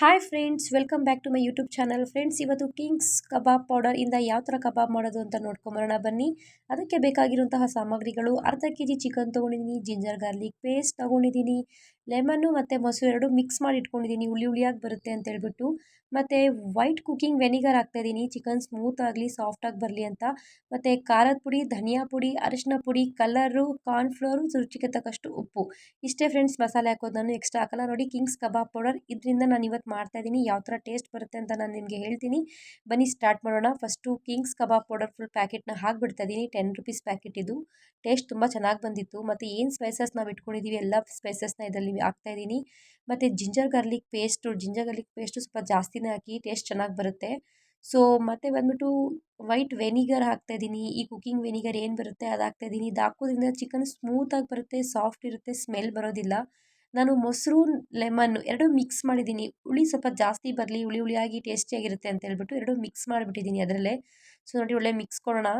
Hi friends welcome back to my YouTube channel friends ಇವತ್ತು Kings kebab powder ಇಂದ ಯಾವ ಥರ ಕಬಾಬ್ ಮಾಡೋದು ಅಂತ ನೋಡ್ಕೊಂಬರೋಣ ಬನ್ನಿ. ಅದಕ್ಕೆ ಬೇಕಾಗಿರುವಂತಹ ಸಾಮಗ್ರಿಗಳು ಅರ್ಧ ಕೆ ಜಿ ಚಿಕನ್ ತೊಗೊಂಡಿದ್ದೀನಿ ಜಿಂಜರ್ ಗಾರ್ಲಿಕ್ ಪೇಸ್ಟ್ ತೊಗೊಂಡಿದ್ದೀನಿ ಲೆಮನ್ನು ಮತ್ತು ಮೊಸರು ಎರಡು ಮಿಕ್ಸ್ ಮಾಡಿ ಇಟ್ಕೊಂಡಿದ್ದೀನಿ, ಹುಳಿ ಹುಳಿಯಾಗಿ ಬರುತ್ತೆ ಅಂತ ಹೇಳ್ಬಿಟ್ಟು. ಮತ್ತು ವೈಟ್ ಕುಕ್ಕಿಂಗ್ ವೆನಿಗರ್ ಹಾಕ್ತಾಯಿದ್ದೀನಿ ಚಿಕನ್ ಸ್ಮೂತ್ ಆಗಲಿ ಸಾಫ್ಟಾಗಿ ಬರಲಿ ಅಂತ. ಮತ್ತು ಖಾರದ ಪುಡಿ, ಧನಿಯಾ ಪುಡಿ, ಅರಿಶಿನ ಪುಡಿ ಕಲರು ಕಾರ್ನ್ಫ್ಲೋರು ರುಚಿಗೆ ತಕ್ಕಷ್ಟು ಉಪ್ಪು. ಇಷ್ಟೇ ಫ್ರೆಂಡ್ಸ್ ಮಸಾಲೆ ಹಾಕೋದು ನಾನು ಎಕ್ಸ್ಟ್ರಾ ಹಾಕಲ್ಲ. ನೋಡಿ ಕಿಂಗ್ಸ್ ಕಬಾಬ್ ಪೌಡರ್ ಇದರಿಂದ ನಾನು ಇವತ್ತು ಮಾಡ್ತಾಯಿದ್ದೀನಿ. ಯಾವ ಥರ ಟೇಸ್ಟ್ ಬರುತ್ತೆ ಅಂತ ನಾನು ನಿಮಗೆ ಹೇಳ್ತೀನಿ. ಬನ್ನಿ ಸ್ಟಾರ್ಟ್ ಮಾಡೋಣ. First Kings kebab powder full ಪ್ಯಾಕೆಟ್ನ ಹಾಕ್ಬಿಡ್ತಾಯಿದ್ದೀನಿ. ಟೆನ್ ರುಪೀಸ್ ಪ್ಯಾಕೆಟ್ ಇದು. ಟೇಸ್ಟ್ ತುಂಬ ಚೆನ್ನಾಗಿ ಬಂದಿತ್ತು. ಮತ್ತು ಏನು ಸ್ಪೈಸಸ್ ನಾವು ಇಟ್ಕೊಂಡಿದ್ದೀವಿ ಎಲ್ಲ ಸ್ಪೈಸಸ್ನ ಇದರಲ್ಲಿ ಹಾಕ್ತಾಯಿದ್ದೀನಿ. ಮತ್ತು ginger garlic paste, ginger garlic paste ಸ್ವಲ್ಪ ಜಾಸ್ತಿನೇ ಹಾಕಿ ಟೇಸ್ಟ್ ಚೆನ್ನಾಗಿ ಬರುತ್ತೆ. ಸೊ, ಮತ್ತು ಬಂದ್ಬಿಟ್ಟು ವೈಟ್ ವೆನಿಗರ್ ಹಾಕ್ತಾಯಿದ್ದೀನಿ. ಈ ಕುಕ್ಕಿಂಗ್ ವೆನಿಗರ್ ಏನು ಬರುತ್ತೆ ಅದು ಹಾಕ್ತಾಯಿದ್ದೀನಿ. ಇದು ಹಾಕೋದ್ರಿಂದ ಚಿಕನ್ ಸ್ಮೂತಾಗಿ ಬರುತ್ತೆ, ಸಾಫ್ಟ್ ಇರುತ್ತೆ, ಸ್ಮೆಲ್ ಬರೋದಿಲ್ಲ. ನಾನು ಮೊಸರು ಲೆಮನ್ನು ಎರಡೂ ಮಿಕ್ಸ್ ಮಾಡಿದ್ದೀನಿ. ಹುಳಿ ಸ್ವಲ್ಪ ಜಾಸ್ತಿ ಬರಲಿ, ಹುಳಿ ಹುಳಿಯಾಗಿ ಟೇಸ್ಟಿಯಾಗಿರುತ್ತೆ ಅಂತ ಹೇಳ್ಬಿಟ್ಟು ಎರಡೂ ಮಿಕ್ಸ್ ಮಾಡಿಬಿಟ್ಟಿದ್ದೀನಿ ಅದರಲ್ಲೇ. ಸೊ ನೋಡಿ ಒಳ್ಳೆ ಮಿಕ್ಸ್ ಕೊಡೋಣ.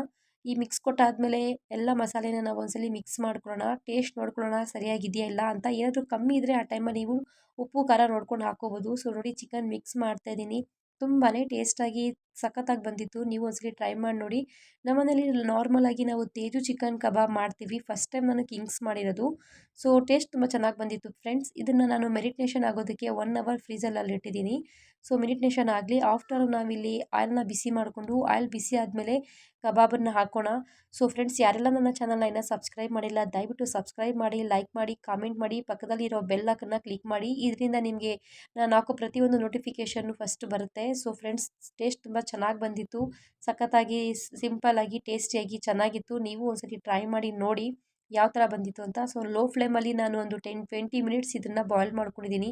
ಈ ಮಿಕ್ಸ್ ಕೊಟ್ಟಾದಮೇಲೆ ಎಲ್ಲ ಮಸಾಲೆನ ನಾವು ಒಂದ್ಸಲಿ ಮಿಕ್ಸ್ ಮಾಡ್ಕೊಳ್ಳೋಣ. ಟೇಸ್ಟ್ ನೋಡ್ಕೊಳ್ಳೋಣ. ಸರಿಯಾಗಿದೆಯಾ ಇಲ್ಲ ಅಂತ ಏನಾದರೂ ಕಮ್ಮಿ ಇದ್ದರೆ ಆ ಟೈಮಲ್ಲಿ ನೀವು ಉಪ್ಪು, ಖಾರ ನೋಡ್ಕೊಂಡು ಹಾಕ್ಕೋಬೋದು. ಸೊ ನೋಡಿ ಚಿಕನ್ ಮಿಕ್ಸ್ ಮಾಡ್ತಾಯಿದ್ದೀನಿ ತುಂಬಾ ಟೇಸ್ಟಾಗಿ ಸಖತ್ತಾಗಿ ಬಂದಿತ್ತು. ನೀವು ಒಂದ್ಸಲಿ ಟ್ರೈ ಮಾಡಿ ನೋಡಿ. ನಮ್ಮನೇಲಿ ನಾರ್ಮಲಾಗಿ ನಾವು ತೇಜು ಚಿಕನ್ ಕಬಾಬ್ ಮಾಡ್ತೀವಿ. ಫಸ್ಟ್ ಟೈಮ್ ನಾನು ಕಿಂಗ್ಸ್ ಮಾಡಿರೋದು. ಸೊ, ಟೇಸ್ಟ್ ತುಂಬ ಚೆನ್ನಾಗಿ ಬಂದಿತ್ತು ಫ್ರೆಂಡ್ಸ್. ಇದನ್ನು ನಾನು ಮೆರಿಟೇಷನ್ ಆಗೋದಕ್ಕೆ ಒನ್ ಅವರ್ ಫ್ರೀಸಲ್ಲಿ ಇಟ್ಟಿದ್ದೀನಿ. ಸೊ ಮೆರಿಟೇಷನ್ ಆಗಲಿ. ಆಫ್ಟರ್ ನಾವಿಲ್ಲಿ ಆಯಿಲ್ನ ಬಿಸಿ ಮಾಡಿಕೊಂಡು, ಆಯಿಲ್ ಬಿಸಿ ಆದಮೇಲೆ ಕಬಾಬನ್ನು ಹಾಕೋಣ. ಸೊ, ಫ್ರೆಂಡ್ಸ್, ಯಾರೆಲ್ಲ ನನ್ನ ಚಾನಲ್ನ ಇನ್ನೂ ಸಬ್ಸ್ಕ್ರೈಬ್ ಮಾಡಿಲ್ಲ, ದಯವಿಟ್ಟು ಸಬ್ಸ್ಕ್ರೈಬ್ ಮಾಡಿ, ಲೈಕ್ ಮಾಡಿ, ಕಾಮೆಂಟ್ ಮಾಡಿ, ಪಕ್ಕದಲ್ಲಿರೋ ಬೆಲ್ಲಕ್ಕನ್ನು ಕ್ಲಿಕ್ ಮಾಡಿ. ಇದರಿಂದ ನಿಮಗೆ ನಾನು ಹಾಕೋ ಪ್ರತಿಯೊಂದು ನೋಟಿಫಿಕೇಷನ್ನು ಫಸ್ಟ್ ಬರುತ್ತೆ. ಸೊ, ಫ್ರೆಂಡ್ಸ್, ಟೇಸ್ಟ್ ತುಂಬ ಚೆನ್ನಾಗಿ ಬಂದಿತ್ತು. ಸಖತ್ತಾಗಿ ಸಿಂಪಲ್ಲಾಗಿ ಟೇಸ್ಟಿಯಾಗಿ ಚೆನ್ನಾಗಿತ್ತು. ನೀವು ಒಂದ್ಸತಿ ಟ್ರೈ ಮಾಡಿ ನೋಡಿ ಯಾವ ಥರ ಬಂದಿತ್ತು ಅಂತ. ಸೊ, ಲೋ ಫ್ಲೇಮಲ್ಲಿ ನಾನು ಒಂದು ಟೆನ್, ಟ್ವೆಂಟಿ ಮಿನಿಟ್ಸ್ ಇದನ್ನು ಬಾಯ್ಲ್ ಮಾಡ್ಕೊಂಡಿದ್ದೀನಿ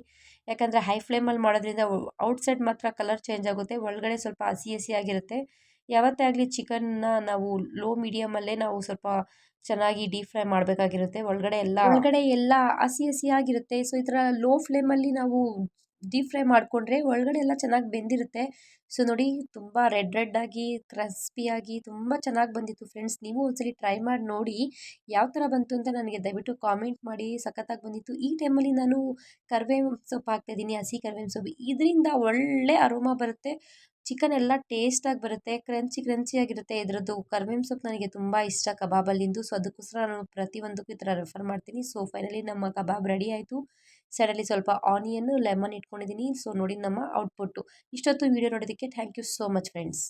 ಯಾಕಂದರೆ ಹೈ ಫ್ಲೇಮಲ್ಲಿ ಮಾಡೋದ್ರಿಂದ ಔಟ್ಸೈಡ್ ಮಾತ್ರ ಕಲರ್ ಚೇಂಜ್ ಆಗುತ್ತೆ. ಒಳಗಡೆ ಸ್ವಲ್ಪ ಹಸಿ ಹಸಿ ಆಗಿರುತ್ತೆ. ಯಾವತ್ತೇ ಆಗಲಿ ಚಿಕನ್ನ ನಾವು ಲೋ ಮೀಡಿಯಮಲ್ಲೇ ನಾವು ಸ್ವಲ್ಪ ಚೆನ್ನಾಗಿ ಡೀಪ್ ಫ್ರೈ ಮಾಡಬೇಕಾಗಿರುತ್ತೆ. ಒಳಗಡೆ ಎಲ್ಲ ಒಳಗಡೆ ಎಲ್ಲ ಹಸಿ ಹಸಿಯಾಗಿರುತ್ತೆ ಸೊ, ಈ ಥರ ಲೋ ಫ್ಲೇಮಲ್ಲಿ ನಾವು ಡೀಪ್ ಫ್ರೈ ಮಾಡಿಕೊಂಡ್ರೆ ಒಳಗಡೆ ಎಲ್ಲ ಚೆನ್ನಾಗಿ ಬೆಂದಿರುತ್ತೆ. ಸೊ ನೋಡಿ ತುಂಬ ರೆಡ್ ರೆಡ್ ಆಗಿ ಕ್ರಸ್ಪಿಯಾಗಿ ತುಂಬ ಚೆನ್ನಾಗಿ ಬಂದಿತ್ತು ಫ್ರೆಂಡ್ಸ್ ನೀವು ಒಂದ್ಸಲಿ ಟ್ರೈ ಮಾಡಿ ನೋಡಿ ಯಾವ ಥರ ಬಂತು ಅಂತ ನನಗೆ ದಯವಿಟ್ಟು ಕಾಮೆಂಟ್ ಮಾಡಿ. ಸಖತ್ತಾಗಿ ಬಂದಿತ್ತು. ಈ ಟೈಮಲ್ಲಿ ನಾನು ಕರಿಬೇವಿನ ಸೊಪ್ಪು ಹಾಕ್ತಾಯಿದ್ದೀನಿ ಹಸಿ ಕರಿಬೇವಿನ ಸೊಪ್ಪು. ಇದರಿಂದ ಒಳ್ಳೆ ಅರೋಮಾ ಬರುತ್ತೆ. ಚಿಕನ್ ಎಲ್ಲ ಟೇಸ್ಟಾಗಿ ಬರುತ್ತೆ ಕ್ರಂಚಿ ಕ್ರಂಚಿಯಾಗಿರುತ್ತೆ ಇದರದ್ದು ಕರಿಬೇವಿನ ಸೊಪ್ಪು ನನಗೆ ತುಂಬ ಇಷ್ಟ ಕಬಾಬಲ್ಲಿಂದು. ಸೊ ಅದಕ್ಕೋಸ್ಕರ ನಾನು ಪ್ರತಿಯೊಂದಕ್ಕೂ ಈ ಥರ ರೆಫರ್ ಮಾಡ್ತೀನಿ. ಸೊ ಫೈನಲಿ ನಮ್ಮ ಕಬಾಬ್ ರೆಡಿ ಆಯಿತು. ಸೈಡಲ್ಲಿ ಸ್ವಲ್ಪ ಆನಿಯನ್ನು ಲೆಮನ್ ಇಟ್ಕೊಂಡಿದ್ದೀನಿ. ಸೊ ನೋಡಿ ನಮ್ಮ ಔಟ್ಪುಟ್ಟು. ಇಷ್ಟೊತ್ತು ವೀಡಿಯೋ ನೋಡೋದಕ್ಕೆ thank you so much friends.